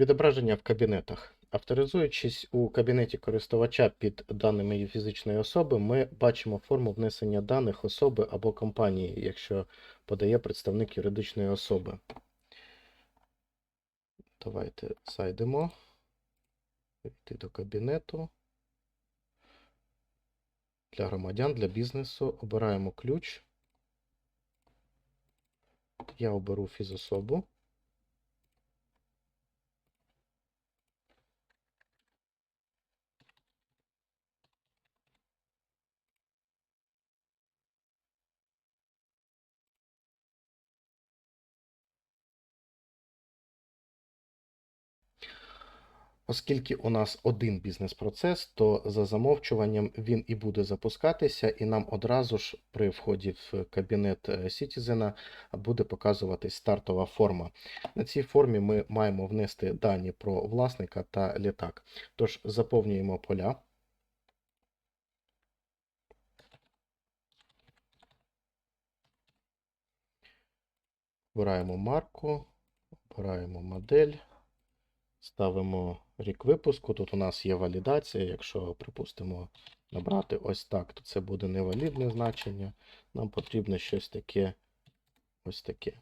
Відображення в кабінетах. Авторизуючись у кабінеті користувача під даними фізичної особи, ми бачимо форму внесення даних особи або компанії, якщо подає представник юридичної особи. Давайте зайдемо. Йти до кабінету. Для громадян, для бізнесу. Обираємо ключ. Я оберу фізособу. Оскільки у нас один бізнес-процес, то за замовчуванням він і буде запускатися, і нам одразу ж при вході в кабінет Citizen буде показуватись стартова форма. На цій формі ми маємо внести дані про власника та літак. Тож заповнюємо поля. Вибираємо марку, обираємо модель. Ставимо рік випуску. Тут у нас є валідація. Якщо, припустимо, набрати ось так, то це буде невалідне значення. Нам потрібно щось таке, ось таке.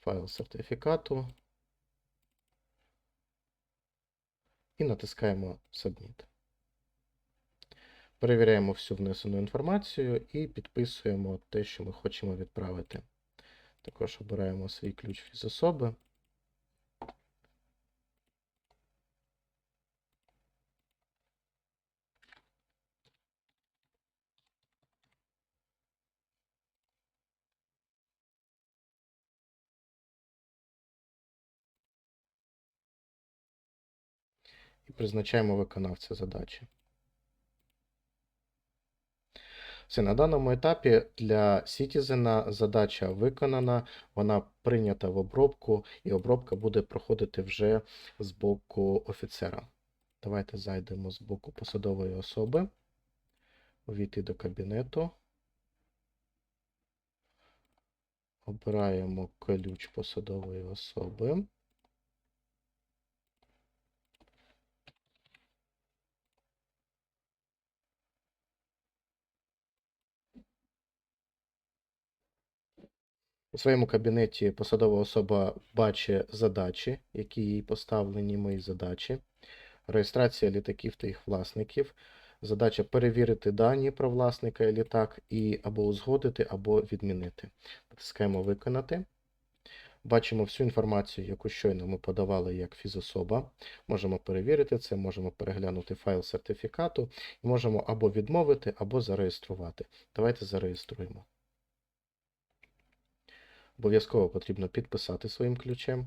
Файл сертифікату. І натискаємо Submit. Перевіряємо всю внесену інформацію і підписуємо те, що ми хочемо відправити. Також обираємо свій ключ фізособи. І призначаємо виконавця задачі. Все, на даному етапі для Citizen задача виконана, вона прийнята в обробку, і обробка буде проходити вже з боку офіцера. Давайте зайдемо з боку посадової особи, увійти до кабінету. Обираємо ключ посадової особи. У своєму кабінеті посадова особа бачить задачі, які їй поставлені мої задачі. Реєстрація літаків та їх власників. Задача перевірити дані про власника і літак і або узгодити, або відмінити. Натискаємо Виконати. Бачимо всю інформацію, яку щойно ми подавали як фізособа. Можемо перевірити це, можемо переглянути файл сертифікату можемо або відмовити, або зареєструвати. Давайте зареєструємо. Обов'язково потрібно підписати своїм ключем.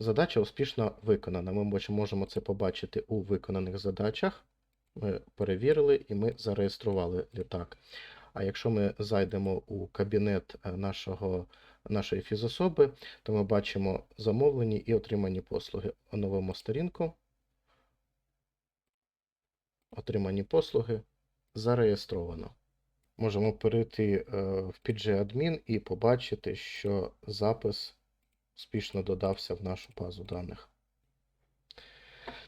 Задача успішно виконана. Ми можемо це побачити у виконаних задачах. Ми перевірили і ми зареєстрували літак. А якщо ми зайдемо у кабінет е, нашого, нашої фізособи, то ми бачимо замовлені і отримані послуги. Оновимо сторінку. Отримані послуги зареєстровано. Можемо перейти е, в PG-адмін і побачити, що запис успішно додався в нашу базу даних.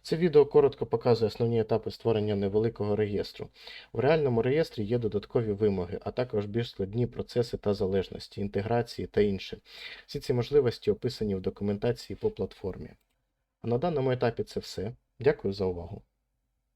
Це відео коротко показує основні етапи створення невеликого реєстру. В реальному реєстрі є додаткові вимоги, а також більш складні процеси та залежності, інтеграції та інше. Всі ці можливості описані в документації по платформі. А на даному етапі це все. Дякую за увагу.